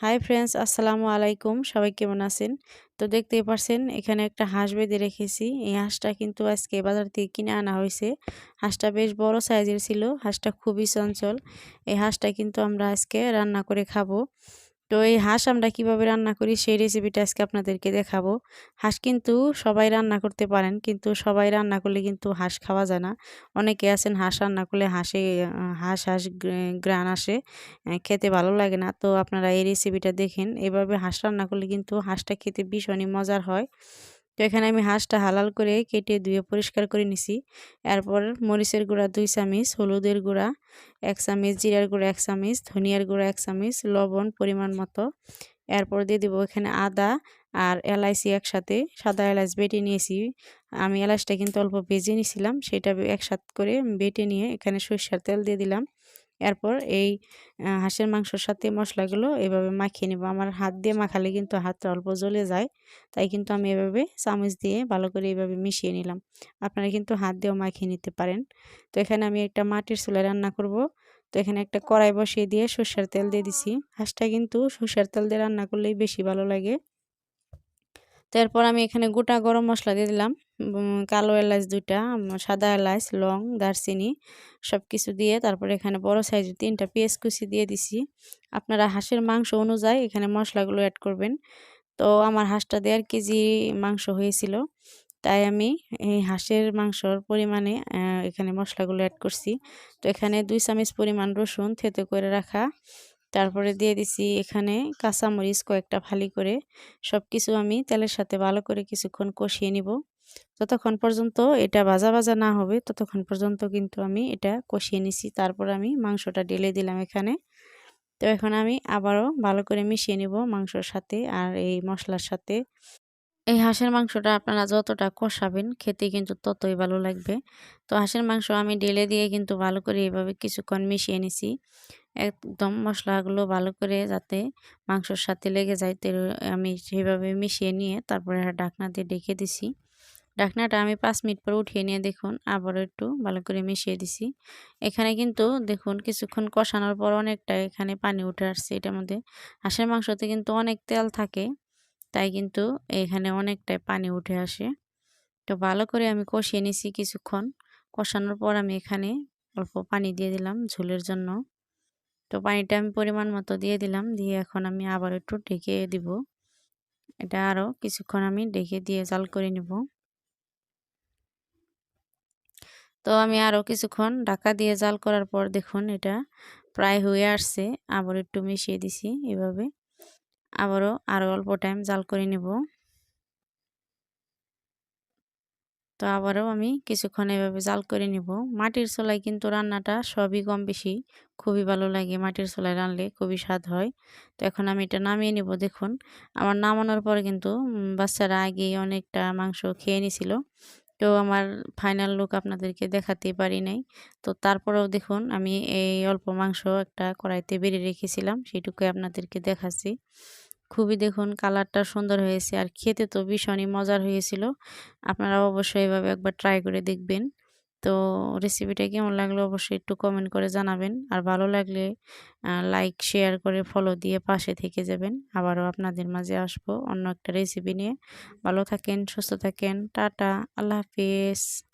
Hi friends, আসসালামু আলাইকুম। সবাই কেমন আছেন? তো দেখতেই পারছেন, এখানে একটা হাঁস বেঁধে রেখেছি। এই হাঁসটা কিন্তু আজকে বাজার থেকে কিনে আনা হয়েছে। হাঁসটা বেশ বড় সাইজের ছিল, হাঁসটা খুবই চঞ্চল। এই হাঁসটা কিন্তু আমরা আজকে রান্না করে খাব। তো এই হাঁস আমরা কীভাবে রান্না করি সেই রেসিপিটা আজকে আপনাদেরকে দেখাবো। হাঁস কিন্তু সবাই রান্না করতে পারেন, কিন্তু সবাই রান্না করলে কিন্তু হাঁস খাওয়া যায় না। অনেকে আছেন হাঁস রান্না করলে হাঁসে, হাঁস হাঁস গ্রান আসে খেতে ভালো লাগে না। তো আপনারা এই রেসিপিটা দেখেন। এভাবে হাঁস রান্না করলে কিন্তু হাঁসটা খেতে ভীষণই মজার হয়। তো এখানে আমি হাঁসটা হালাল করে কেটে ধুয়ে পরিষ্কার করে নিছি। এরপর মরিচের গুঁড়া দুই চামিচ, হলুদের গুঁড়া এক চামিচ, জিরার গুঁড়া এক চামিচ, ধনিয়ার গুঁড়া এক চামিচ, লবণ পরিমাণ মতো। এরপর দিয়ে দেবো এখানে আদা আর এলাইচি একসাথে। সাদা এলাচ বেটে নিয়েছি। আমি এলাচটা কিন্তু অল্প ভেজে নিয়েছিলাম সেটা একসাথ করে বেটে নিয়ে এখানে সরষের তেল দিয়ে দিলাম। এরপর এই হাঁসের মাংসর সাথে মশলাগুলো এভাবে মাখিয়ে নেব। আমার হাত দিয়ে মাখালে কিন্তু হাতটা অল্প জ্বলে যায়, তাই কিন্তু আমি এভাবে চামচ দিয়ে ভালো করে এইভাবে মিশিয়ে নিলাম। আপনারা কিন্তু হাত দিয়েও মাখিয়ে নিতে পারেন। তো এখানে আমি একটা মাটির চুলায় রান্না করব। তো এখানে একটা কড়াই বসিয়ে দিয়ে সর্ষের তেল দিয়ে দিছি। হাঁসটা কিন্তু সর্ষের তেল দিয়ে রান্না করলেই বেশি ভালো লাগে। তারপর আমি এখানে গোটা গরম মশলা দিয়ে দিলাম। কালো এলাচ দুইটা সাদা এলাচ, লং, দারচিনি সব কিছু দিয়ে তারপর এখানে বড় সাইজের তিনটা পেঁয়াজ কুচি দিয়ে দিছি। আপনারা হাঁসের মাংস অনুযায়ী এখানে মশলাগুলো অ্যাড করবেন। তো আমার হাঁসটা দেড় কেজি মাংস হয়েছিল, তাই আমি এই হাঁসের মাংসর পরিমাণে এখানে মশলাগুলো অ্যাড করছি। তো এখানে দুই চামচ পরিমাণ রসুন থেতে করে রাখা। তারপরে দিয়ে দিছি এখানে কাঁচামরিচ কয়েকটা ফালি করে। সব কিছু আমি তেলের সাথে ভালো করে কিছুক্ষণ কষিয়ে নিব। যতক্ষণ পর্যন্ত এটা ভাজা ভাজা না হবে, ততক্ষণ পর্যন্ত কিন্তু আমি এটা কষিয়ে নিছি। তারপর আমি মাংসটা ঢেলে দিলাম এখানে। তো এখন আমি আবারও ভালো করে মিশিয়ে নিব মাংসর সাথে আর এই মশলার সাথে। এই হাঁসের মাংসটা আপনারা যতটা কষাবেন খেতে কিন্তু ততই ভালো লাগবে। তো হাঁসের মাংস আমি ঢেলে দিয়ে কিন্তু ভালো করে এইভাবে কিছুক্ষণ মিশিয়ে নিছি। একদম মশলাগুলো ভালো করে যাতে মাংসর সাথে লেগে যায় তো আমি সেইভাবে মিশিয়ে নিয়ে তারপরে ঢাকনা দিয়ে ডেকে দিছি। ঢাকনাটা আমি পাঁচ মিনিট পর উঠিয়ে নিয়ে দেখুন আবারও একটু ভালো করে মিশিয়ে দিছি। এখানে কিন্তু দেখুন কিছুক্ষণ কষানোর পর অনেকটা এখানে পানি উঠে আসছে। এটার মধ্যে হাঁসের মাংসতে কিন্তু অনেক তেল থাকে। তাই কিন্তু এখানে অনেকটাই পানি উঠে আসে। তো ভালো করে আমি কষিয়ে নিছি কিছুক্ষণ। কষানোর পর আমি এখানে অল্প পানি দিয়ে দিলাম ঝোলের জন্য। তো পানিটা আমি পরিমাণ মতো দিয়ে দিলাম, দিয়ে এখন আমি আবার একটু ঢেকে দিব। এটা আরও কিছুক্ষণ আমি ঢেকে দিয়ে জাল করে নিব। তো আমি আরও কিছুক্ষণ ঢাকা দিয়ে জাল করার পর দেখুন এটা প্রায় হয়ে আসছে। আবার একটু মিশিয়ে দিছি এভাবে। আবারও আরও অল্প টাইম জাল করে নেব। তো আবারও আমি কিছুক্ষণ এভাবে জাল করে নিব। মাটির চোলায় কিন্তু রান্নাটা সবই কম বেশি, খুবই ভালো লাগে মাটির চোলায় রানলে খুবই স্বাদ হয়। তো এখন আমি এটা নামিয়ে নিব, দেখুন। আমার নামানোর পরে কিন্তু বাচ্চারা আগে অনেকটা মাংস খেয়ে নিছিল। তো আমার ফাইনাল লুক আপনাদেরকে দেখাতে পারি নাই। তো তারপরেও দেখুন, আমি এই অল্প মাংস একটা কড়াইতে বেরিয়ে রেখেছিলাম, সেটুকুই আপনাদেরকে দেখাচ্ছি। খুবই দেখুন কালারটা সুন্দর হয়েছে, আর খেতে তো ভীষণই মজার হয়েছিল। আপনারা অবশ্যই এভাবে একবার ট্রাই করে দেখবেন। তো রেসিপিটা কেমন লাগল অবশ্যই একটু কমেন্ট করে জানাবেন। আর ভালো লাগলে লাইক শেয়ার করে ফলো দিয়ে পাশে থেকে যাবেন। আবারও আপনাদের মাঝে আসব অন্য একটা রেসিপি নিয়ে। ভালো থাকেন, সুস্থ থাকেন। টাটা, আল্লাহ হাফিজ।